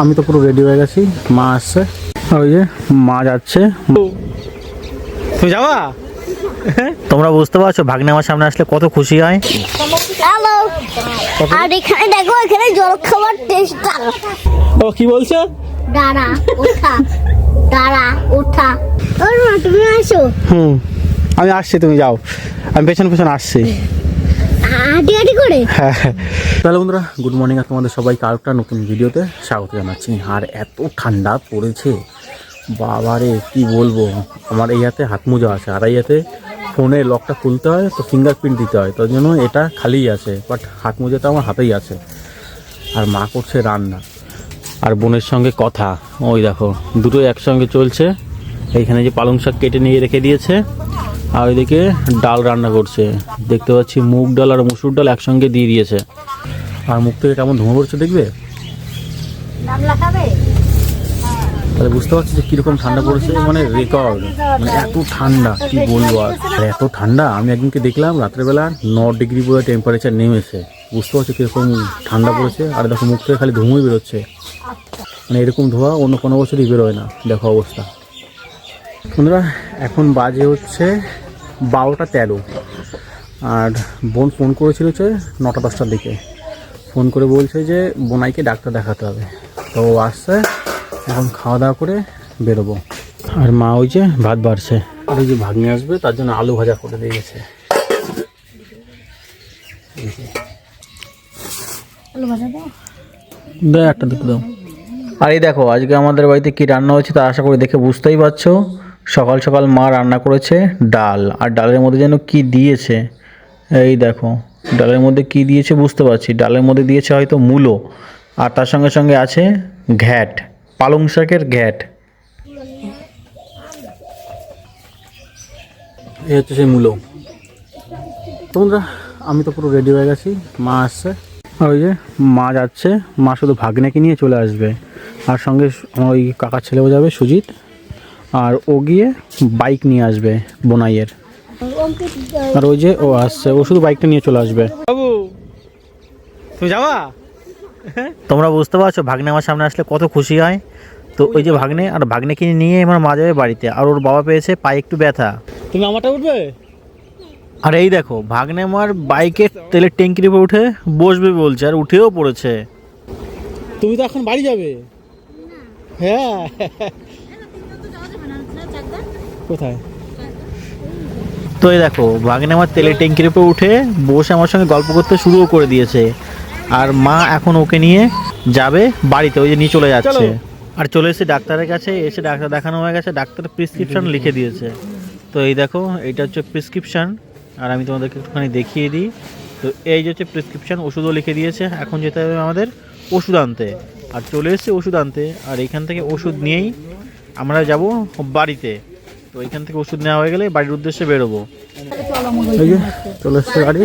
আমি তো পুরো রেডি হয়ে গেছি। মা আসছে। ওই যে মা যাচ্ছে। তুমি যাবা তোমরা বুঝতে পারছ ভাগ্নে আমার সামনে আসলে কত খুশি হয়। আর এখানে দেখো এখানে জল খাবার টেস্ট ও কি বলছো? দাঁড়া ওঠা। দাঁড়া ওঠা। ওর মা তুমি আসো। হুম। আমি আসছি তুমি যাও। আমি পেছন পেছন আসছি। হাঁটি করে? হ্যাঁ তাহলে বন্ধুরা গুড মর্নিং আর তোমাদের সবাইকে আর একটা নতুন ভিডিওতে স্বাগত জানাচ্ছি। আর এত ঠান্ডা পড়েছে, বাবারে, কি বলব? আমার এই হাতে হাত মোজা আছে, আর এই হাতে ফোনের লকটা খুলতে হয়, তো ফিঙ্গারপ্রিন্ট দিতে হয়, তার জন্য এটা খালিই আছে বাট হাত মোজাটা আমার হাতেই আছে। আর মা করছে রান্না। আর বোনের সঙ্গে কথা, ওই দেখো, দুটোই একসঙ্গে চলছে। এইখানে যে পালং শাক কেটে নিয়ে রেখে দিয়েছে আর ওইদিকে ডাল রান্না করছে। দেখতে পাচ্ছি মুগ ডাল আর মুসুর ডাল একসঙ্গে দিয়ে দিয়েছে। আর মুখ থেকে কেমন ধোঁয়া পড়ছে দেখবে? তাহলে বুঝতে পারছি যে কীরকম ঠান্ডা পড়েছে মানে রেকর্ড মানে এত ঠান্ডা কি বলব আর। এত ঠান্ডা আমি একদিনকে দেখলাম রাত্রেবেলা ন ডিগ্রি পরে টেম্পারেচার নেমেছে। বুঝতে পারছি কীরকম ঠান্ডা পড়েছে আর দেখো মুখ থেকে খালি ধোঁয়াই বেরোচ্ছে। মানে এরকম ধোঁয়া অন্য কোনো বছরই বেরোয় না। দেখো অবস্থা। বন্ধুরা এখন বাজে হচ্ছে বারোটা তেরো। আর বোন ফোন করেছিল হচ্ছে নটা দশটার দিকে। ফোন করে বলছে যে বোনাইকে ডাক্তার দেখাতে হবে। তো ও আসছে এখন খাওয়া দাওয়া করে বেরোবো। আর মা ওই যে ভাত বাড়ছে। আর ওই যে ভাগ্নে আসবে তার জন্য আলু ভাজা করে দিয়ে গেছে। একটা দুটো দাও। আর এই দেখো আজকে আমাদের বাড়িতে কি রান্না হচ্ছে তা আশা করি দেখে বুঝতেই পারছ। সকাল সকাল মা রান্না করেছে ডাল। আর ডালের মধ্যে যেন কি দিয়েছে? এই দেখো, ডালের মধ্যে কি দিয়েছে বুঝতে পারছি। ডালের মধ্যে দিয়েছে হয়তো মূলো, আর তার সঙ্গে সঙ্গে আছে ঘ্যাট, পালং শাকের ঘ্যাট। এই হচ্ছে সেই মূলো। তোমরা, আমি তো পুরো রেডি হয়ে গেছি। মা আসছে। আর ওই যে মা যাচ্ছে, মা শুধু ভাগ্নেকে নিয়ে চলে আসবে। আর সঙ্গে ওই কাকার ছেলেও যাবে, সুজিত। আর ও গিয়ে বাইক নিয়ে আসবে বোনাইয়ের। আর ওই যে ও আসছে ও শুধু বাইকটা নিয়ে চলে আসবে। বাবু তুমি যাবা? তোমরা বুঝতে পারছ ভাগ্নে আমার সামনে আসলে কত খুশি হয়। তো ওই যে ভাগ্নে আর ভাগ্নেকে নিয়ে আমার মা যাবে বাড়িতে আর ওর বাবা পেয়েছে পায়ে একটু ব্যথা। তুমি আমারটা উঠবে? আর এই দেখো ভাগ্নে আমার বাইকের তেলের ট্যাঙ্কির উপরে উঠে বসবে বলছে আর উঠেও পড়েছে। তুমি তো এখন বাড়ি যাবে? হ্যাঁ। কোথায়? তো এই দেখো ভাগ্নে আমার তেলের ট্যাঙ্কির উপরে উঠে বসে আমার সঙ্গে গল্প করতে শুরুও করে দিয়েছে। আর মা এখন ওকে নিয়ে যাবে বাড়িতে ওই যে নিয়ে চলে যাচ্ছে। আর চলে এসে ডাক্তারের কাছে এসে ডাক্তার দেখানো হয়ে গেছে ডাক্তার প্রেসক্রিপশন লিখে দিয়েছে। তো এই দেখো এইটা হচ্ছে প্রেসক্রিপশন আর আমি তোমাদেরকে একটুখানি দেখিয়ে দিই। তো এই যে হচ্ছে প্রেসক্রিপশন ওষুধও লিখে দিয়েছে। এখন যেতে হবে আমাদের ওষুধ আনতে। আর চলে এসেছে ওষুধ আনতে। আর এখান থেকে ওষুধ নিয়েই আমরা যাব বাড়িতে। তো এখান থেকে ওষুধ নেওয়া হয়ে গেলে বাড়ির উদ্দেশ্যে বেরোবো। এই যে চলে এসছে গাড়ি।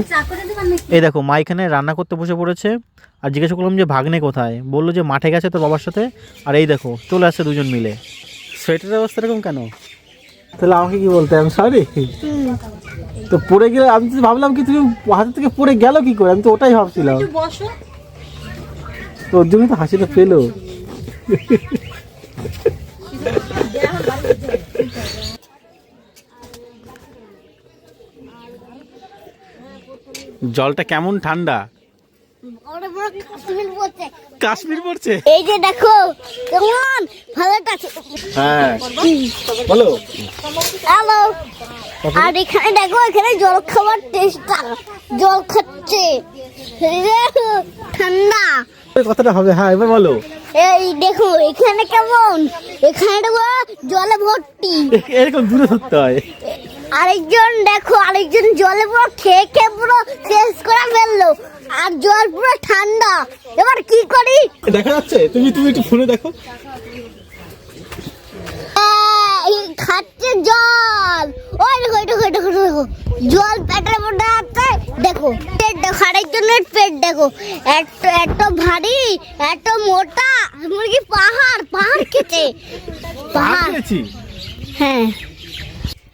এই দেখো মা এখানে রান্না করতে বসে পড়েছে। আর জিজ্ঞাসা করলাম যে ভাগ্নে কোথায়? বলল যে মাঠে গেছে তোর বাবার সাথে। আর এই দেখো চলে আসছে দুজন মিলে। সোয়েটারের অবস্থা এরকম কেন? তাহলে আমাকে কি বলতে আমি সরি তো পড়ে গেলে আমি তো ভাবলাম কি তুমি হাতে থেকে পড়ে গেল কি করে? আমি তো ওটাই ভাবছিলাম। বসো। তো ওর জন্য তো হাসিটা পেল। জলটা কেমন ঠান্ডা? কাশ্মীর পড়ছে। এই যে দেখো কেমন ভালো আছে হ্যাঁ। বলো। হ্যালো। আর এখানে দেখো এখানে জল খাবার টেস্ট জল খাচ্ছে। দেখো, ঠান্ডা। কথাটা হবে হ্যাঁ এবার বলো। এই দেখো এখানে কেমন? এখানে জলে ভর্তি। এরকম দূরে ধরতে হয়। আরেকজন দেখো আরেকজন জলে পুরো খেয়ে খেয়ে পুরো শেষ করে ফেলল। আর জল পুরো ঠান্ডা। এবার কি করি? দেখা যাচ্ছে? তুমি তুমি একটু ফোনে দেখো। খাচ্ছে জল। ওই দেখো এই দেখো দেখো দেখো। জল পেটের মধ্যে আছে। দেখো পেট দেখো আরেকজনের পেট দেখো। এত এত ভারী এত মোটা। মুরগি পাহাড় পাহাড় খেতে। পাহাড় হ্যাঁ।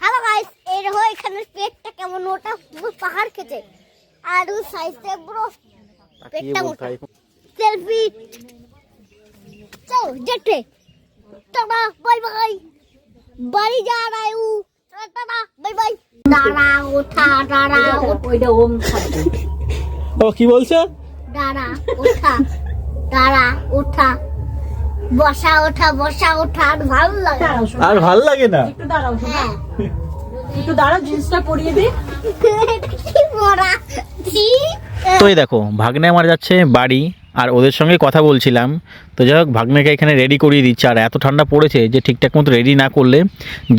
হ্যালো গাইস এখানে পেটটা কেমন পুরো পাহাড় খেতে। আর ও সাইজটা পুরো পেটটা মোটা। সেলফি যেতে টাটা বাই বাই বাড়ি যা রাই উ টাটা বাই বাই দাঁড়া ওঠা দাঁড়া ওইটা ওম ও কি বলছে? দাঁড়া ওঠা। দাঁড়া ওঠা। বসা ওঠা বসা ওঠা। আর ভালো লাগে আর ভালো লাগে না? একটু দাঁড়াও হ্যাঁ। একটু দাঁড়াও জিন্সটা পরিয়ে তো এই দেখো ভাগ্নে আমার যাচ্ছে বাড়ি আর ওদের সঙ্গে কথা বলছিলাম। তো যাই হোক ভাগ্নেকে এখানে রেডি করিয়ে দিচ্ছে আর এত ঠান্ডা পড়েছে যে ঠিকঠাক মতো রেডি না করলে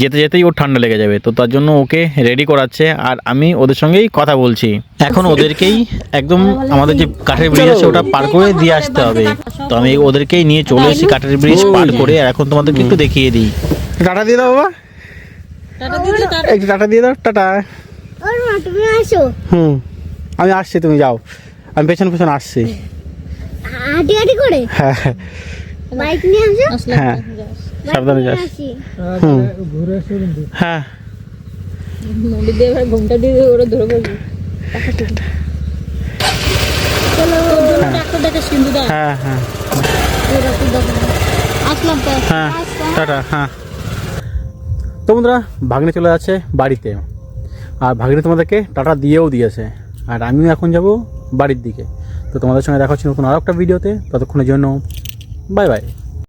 যেতে যেতেই ওর ঠান্ডা লেগে যাবে। তো তার জন্য ওকে রেডি করাচ্ছে আর আমি ওদের সঙ্গেই কথা বলছি। এখন ওদেরকেই একদম আমাদের যে কাঠের ব্রিজ আছে ওটা পার করে দিয়ে আসতে হবে। তো আমি ওদেরকেই নিয়ে চলে এসেছি কাঠের ব্রিজ পার করে আর এখন তোমাদেরকে একটু দেখিয়ে দিই। টাটা দিয়ে দাও বাবা। একটু টাটা দিয়ে দাও টাটা। তুমি আসো। হুম আমি আসছি তুমি যাও। আমি পেছন পেছন আসছি। হাঁটি হাঁটি করে? হ্যাঁ। হ্যাঁ, বাইক নিয়ে আসো? হ্যাঁ সাবধানে যাস। হুম। হ্যাঁ। মুড়ি দিয়ে এবার ঘুমটা দিয়ে ওরা ধরে বলবি চলো ডাক্তার দেখে সিন্ধু দা হ্যাঁ হ্যাঁ। আসলাম তো। হ্যাঁ টাটা হ্যাঁ। তো বন্ধুরা, ভাগ্নে চলে যাচ্ছে বাড়িতে। আর ভাগ্নে তোমাদেরকে টাটা দিয়েও দিয়েছে। আর আমিও এখন যাব বাড়ির দিকে। তো তোমাদের সঙ্গে দেখা হচ্ছে নতুন আরও একটা ভিডিওতে। ততক্ষণের জন্য বাই বাই